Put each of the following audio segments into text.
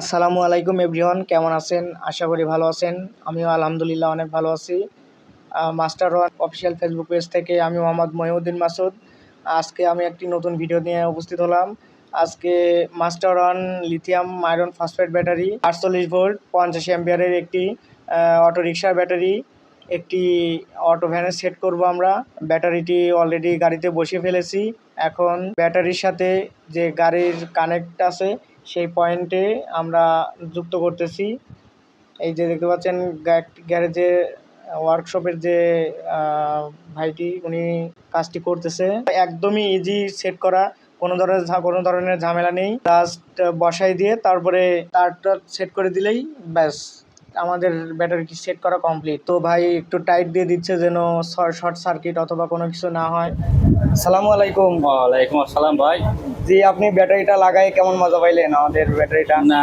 আসসালামু আলাইকুম এভরিওয়ান, কেমন আছেন? আশা করি ভালো আছেন। আমিও আলহামদুলিল্লাহ অনেক ভালো আছি। Master one official Facebook page থেকে আমি মোহাম্মদ মহিউদ্দিন মাসুদ। আজকে আমি একটি নতুন ভিডিও নিয়ে উপস্থিত হলাম। আজকে master one lithium iron phosphate battery আটচল্লিশ ভোল্ট পঞ্চাশ অ্যাম্পিয়ারের একটি অটো রিক্সার ব্যাটারি একটি অটো ভ্যানে সেট করব আমরা। ব্যাটারিটি অলরেডি গাড়িতে বসিয়ে ফেলেছি। এখন ব্যাটারির সাথে যে গাড়ির কানেক্ট আছে সেই পয়েন্টে আমরা যুক্ত করতেছি। এই যে দেখতে পাচ্ছেন গ্যারেজে ওয়ার্কশপের যে ভাইটি, উনি কাজটি করতেছে। একদমই ইজি সেট করা, কোনো ধরনের কোনো ধরনের ঝামেলা নেই। জাস্ট বসাই দিয়ে তারপরে তারটা সেট করে দিলেই ব্যাস। আমাদের ব্যাটারিটি সেট করা কমপ্লিট তো ভাই একটু টাইট দিয়ে দিচ্ছে যেন শর্ট সার্কিট অথবা কোনো কিছু না হয়। আসসালামু আলাইকুম। ওয়ালাইকুম আসসালাম ভাই। জি আপনি ব্যাটারিটা লাগাই কেমন মজা পাইলেন আমাদের ব্যাটারিটা না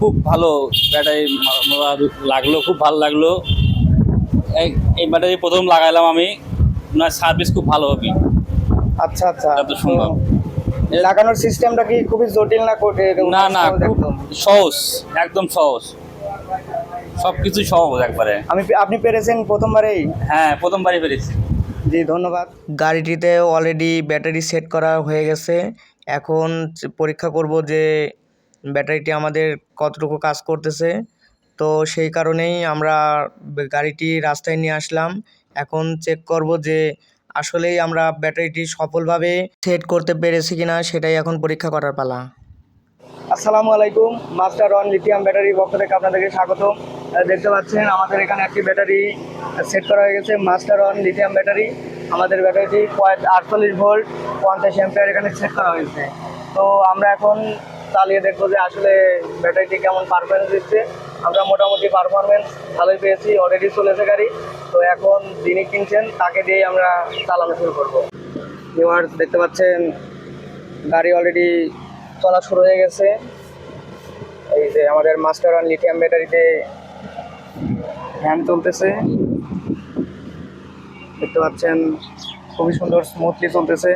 খুব ভালো ব্যাটারি লাগল খুব ভালো লাগল। এই ব্যাটারি প্রথম লাগাইলাম আমি। না সার্ভিস খুব ভালো হবে। আচ্ছা আচ্ছা। যত সম্ভব। লাগানোর সিস্টেমটা কি খুবই জটিল না না না খুব সহজ একদম সহজ। সব কিছু সহজ একবারে। আমি আপনি পেরেছেন প্রথমবারেই? হ্যাঁ প্রথমবারই পেরেছি। জি ধন্যবাদ। গাড়িটিতে অলরেডি ব্যাটারি সেট করা হয়ে গেছে। এখন পরীক্ষা করব যে ব্যাটারিটি আমাদের কতটুকু কাজ করতেছে। তো সেই কারণেই আমরা গাড়িটি রাস্তায় নিয়ে আসলাম। এখন চেক করব যে আসলেই আমরা ব্যাটারিটি সফলভাবে সেট করতে পেরেছি কিনা সেটাই এখন পরীক্ষা করার পালা। আসসালামু আলাইকুম মাস্টার ওয়ান লিথিয়াম ব্যাটারির পক্ষ থেকে আপনাদেরকে স্বাগত দেখতে পাচ্ছেন, আমাদের এখানে একটি ব্যাটারি সেট করা হয়ে গেছে মাস্টার ওয়ান লিথিয়াম ব্যাটারি আমাদের ব্যাটারিটি আটচল্লিশ ভোল্ট পঞ্চাশ অ্যাম্পিয়ার এখানে সেট করা হয়েছে। তো আমরা এখন চালিয়ে দেখব যে আসলে ব্যাটারিটি কেমন পারফরমেন্স দিচ্ছে। আমরা মোটামুটি পারফরমেন্স ভালোই পেয়েছি অলরেডি চলেছে গাড়ি। তো এখন যিনি কিনছেন, তাকে দিয়েই আমরা চালানো শুরু করব। ভিউয়ার্স দেখতে পাচ্ছেন, গাড়ি অলরেডি চলা শুরু হয়ে গেছে। এই যে আমাদের মাস্টার ওয়ান লিথিয়াম ব্যাটারিতে ফ্যান চলতেছে। দেখতে পাচ্ছেন, খুবই সুন্দর স্মুথলি চলতেছে।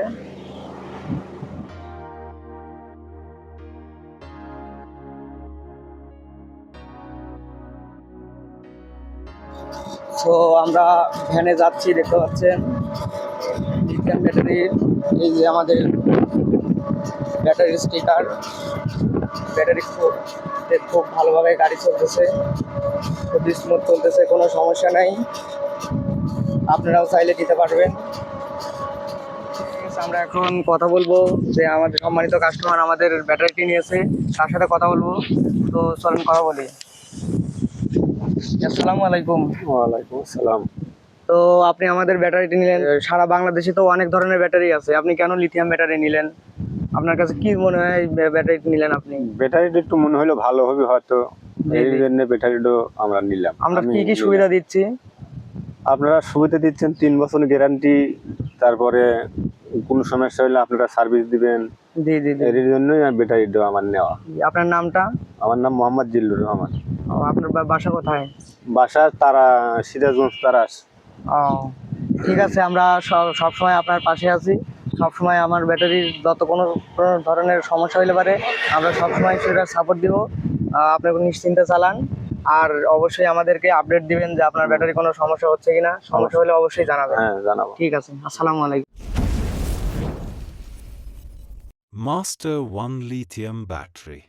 তো আমরা ভ্যানে যাচ্ছি, দেখতে পাচ্ছেন। লিথিয়াম ব্যাটারির এই যে আমাদের ব্যাটারি স্টিকার ব্যাটারি খুব খুব ভালোভাবে গাড়ি চলতেছে খুবই স্মুথ চলতেছে কোনো সমস্যা নাই। আপনারাও চাইলে দিতে পারবেন। আমরা এখন কথা বলব যে আমাদের সম্মানিত কাস্টমার আমাদের ব্যাটারিটি নিয়েছে তার সাথে কথা বলব। তো চলুন কথা বলি। আসসালামু আলাইকুম। ওয়ালাইকুম আসসালাম। তো আপনি আমাদের ব্যাটারিটি নিলেন সারা বাংলাদেশে তো অনেক ধরনের ব্যাটারি আছে। আপনি কেন লিথিয়াম ব্যাটারি নিলেন? আপনার কাছে কি মনে হয় ব্যাটারিটি নিলেন আপনি? ব্যাটারিটা একটু মনে হলো ভালো হবে হয়তো। এই। জন্য ব্যাটারিটা আমরা নিলাম। আমরা আমি কি কি সুবিধা দিচ্ছি? আপনারা সুবিধা দিচ্ছেন তিন বছর গ্যারান্টি তারপরে কোনো সমস্যা হলে আপনারা সার্ভিস দিবেন। জি জি এর জন্যই ব্যাটারিটা আমার নেওয়া। আপনার নামটা? আমার নাম মোহাম্মদ জিল্লুর রহমান। আপনার বাসা কোথায়? বাসা তারা সিরাজগঞ্জ তারাস। ও ঠিক আছে আমরা সব সবসময় আপনার পাশে আছি। সবসময় আমার ব্যাটারির যত কোনো কোনো ধরনের সমস্যা হইলে পারে আমরা সবসময় সেটা সাপোর্ট দিব। আহ, আপনি কোনো নিশ্চিন্তে চালান। আর অবশ্যই আমাদেরকে আপডেট দিবেন যে আপনার ব্যাটারি কোনো সমস্যা হচ্ছে কিনা। সমস্যা হলে অবশ্যই জানাবেন। হ্যাঁ জানাব। ঠিক আছে আসসালামু আলাইকুম। Master 1 Lithium Battery